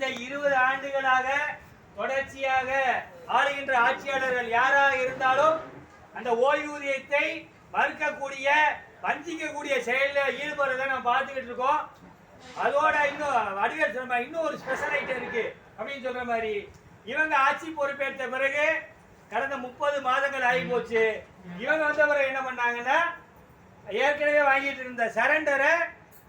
கடந்த இருபது ஆண்டுகளாக தொடர்ச்சியாக ஆளுகின்ற ஆட்சியாளர்கள் யாராக இருந்தாலும் அந்த ஓய்வூதியத்தை மறுக்கக்கூடிய வஞ்சிக்கக்கூடிய செயலில் ஈடுபடுறதை நம்ம பார்த்துக்கிட்டு இருக்கோம். அதோட இன்னும் வடிவேல் சொன்ன இன்னும் ஒரு ஸ்பெஷல் ஐட்டம் இருக்கு அப்படின்னு சொல்ற மாதிரி. இவங்க ஆட்சி பொறுப்பேற்ற பிறகு கடந்த முப்பது மாதங்கள் ஆகி போச்சு இவங்க வந்த பிறகு என்ன பண்ணாங்கன்னா ஏற்கனவே வாங்கிட்டு இருந்த சரண்டரை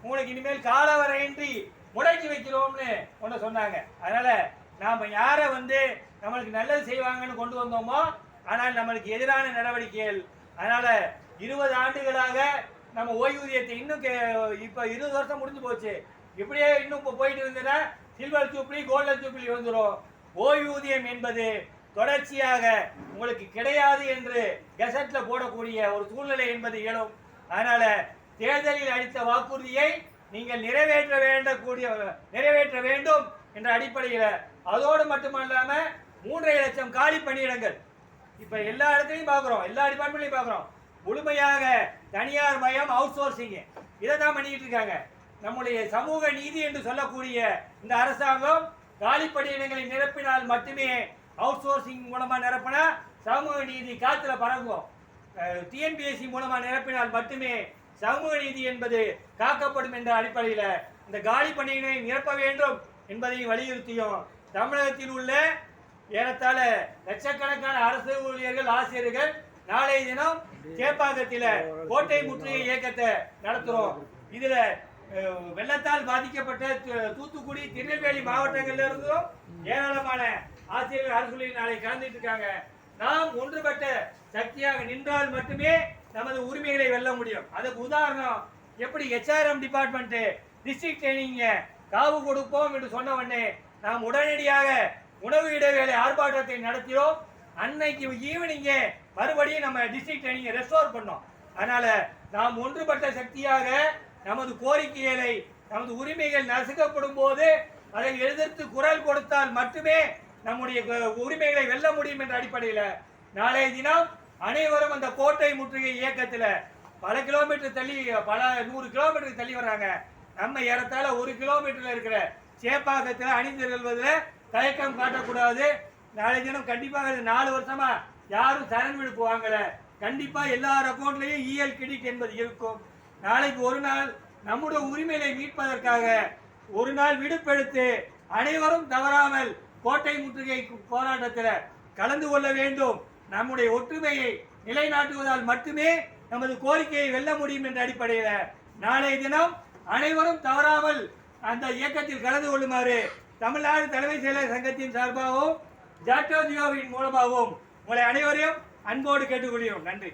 உங்களுக்கு இனிமேல் காலவரையின்றி முடக்கி வைக்கிறோம்னு ஒன்று சொன்னாங்க. அதனால் நாம் யாரை வந்து நம்மளுக்கு நல்லது செய்வாங்கன்னு கொண்டு வந்தோமோ ஆனால் நம்மளுக்கு எதிரான நடவடிக்கைகள். அதனால் இருபது ஆண்டுகளாக நம்ம ஓய்வூதியத்தை இன்னும் கே- இப்போ இருபது வருஷம் முடிஞ்சு போச்சு. இப்படியே இன்னும் இப்போ போயிட்டு இருந்ததுன்னா சில்வர் ஜூப்ளி கோல்டன் ஜூப்ளி வந்துடும் ஓய்வூதியம் என்பது தொடர்ச்சியாக உங்களுக்கு கிடையாது என்று கெசட்டில் போடக்கூடிய ஒரு சூழ்நிலை என்பது இயலும். அதனால் தேர்தலில் அளித்த வாக்குறுதியை நீங்கள் நிறைவேற்ற வேண்டக்கூடிய நிறைவேற்ற வேண்டும் என்ற அடிப்படையில் அதோடு மட்டுமல்லாமல் மூன்றரை லட்சம் காலி பணியிடங்கள். இப்போ எல்லா இடத்துலையும் பார்க்குறோம் எல்லா டிபார்ட்மெண்ட்லையும் பார்க்குறோம் முழுமையாக தனியார் மயம் அவுட் சோர்சிங்கு இதை தான் பண்ணிக்கிட்டு இருக்காங்க. நம்முடைய சமூக நீதி என்று சொல்லக்கூடிய இந்த அரசாங்கம் காலி பணியிடங்களை நிரப்பினால் மட்டுமே அவுட் சோர்சிங் மூலமாக நிரப்பினா சமூக நீதி காற்றுல பறங்கும் டிஎன்பிஎஸ்சி மூலமாக நிரப்பினால் மட்டுமே சமூக நீதி என்பது காக்கப்படும் என்ற அடிப்படையில் இந்த காலி பணியினை நிரப்ப வேண்டும் என்பதை வலியுறுத்தியும் தமிழகத்தில் உள்ள ஏறத்தாழ லட்சக்கணக்கான அரசு ஊழியர்கள் ஆசிரியர்கள் நாளைய தினம் சேப்பாக்கத்தில கோட்டை முற்றுகை இயக்கத்தை நடத்துறோம். இதுல வெள்ளத்தால் பாதிக்கப்பட்ட தூத்துக்குடி திருநெல்வேலி மாவட்டங்கள்ல இருந்தும் ஏராளமான ஆசிரியர்கள் அரசு நாளை கலந்துட்டு இருக்காங்க. நாம் ஒன்றுபட்ட சக்தியாக நின்றால் மட்டுமே நமது உரிமைகளை வெல்ல முடியும். அதுக்கு உதாரணம் எப்படி ஹெச்ஆர்எம் டிபார்ட்மெண்ட் டிஸ்ட்ரிக்ட் ட்ரைனிங்க காவு கொடுப்போம் என்று சொன்ன உடனே நாம் உடனடியாக உணவு இடைவேளை ஆர்ப்பாட்டத்தை நடத்தினோம். அன்னைக்கு ஈவினிங்கே மறுபடியும் நம்ம டிஸ்ட்ரிக்ட் ட்ரைனிங்கை ரெஸ்டோர் பண்ணோம். அதனால நாம் ஒன்றுபட்ட சக்தியாக நமது கோரிக்கைகளை நமது உரிமைகள் நசுக்கப்படும் போது அதை எதிர்த்து குரல் கொடுத்தால் மட்டுமே நம்முடைய உரிமைகளை வெல்ல முடியும் என்ற அடிப்படையில் நாளைய தினம் அனைவரும் அந்த கோட்டை முற்றுகை இயக்கத்தில் பல கிலோமீட்டர் தள்ளி பல நூறு கிலோமீட்டருக்கு தள்ளி வர்றாங்க. நம்ம ஏறத்தாழ ஒரு கிலோமீட்டரில் இருக்கிற சேப்பாக்கத்தில் அணிந்து செல்வதில் தயக்கம் காட்டக்கூடாது. நாளை தினம் கண்டிப்பாக நாலு வருஷமா யாரும் சரண் விடுப்பு வாங்கலை கண்டிப்பாக எல்லார் அக்கௌண்ட்லேயும் இஎல் கிரெடிட் என்பது இருக்கும். நாளைக்கு ஒரு நாள் நம்முடைய உரிமைகளை மீட்பதற்காக ஒரு நாள் விடுப்பெடுத்து அனைவரும் தவறாமல் கோட்டை முற்றுகை போராட்டத்தில் கலந்து கொள்ள வேண்டும். நம்முடைய ஒற்றுமையை நிலைநாட்டுவதால் மட்டுமே நமது கோரிக்கையை வெல்ல முடியும் என்ற அடிப்படையில் நாளைய தினம் அனைவரும் தவறாமல் அந்த இயக்கத்தில் கலந்து கொள்ளுமாறு தமிழ்நாடு தலைமை செயலர் சங்கத்தின் சார்பாகவும் ஜாட்டோ ஜியோவின் மூலமாகவும் உங்களை அனைவரையும் அன்போடு கேட்டுக்கொள்கிறோம். நன்றி.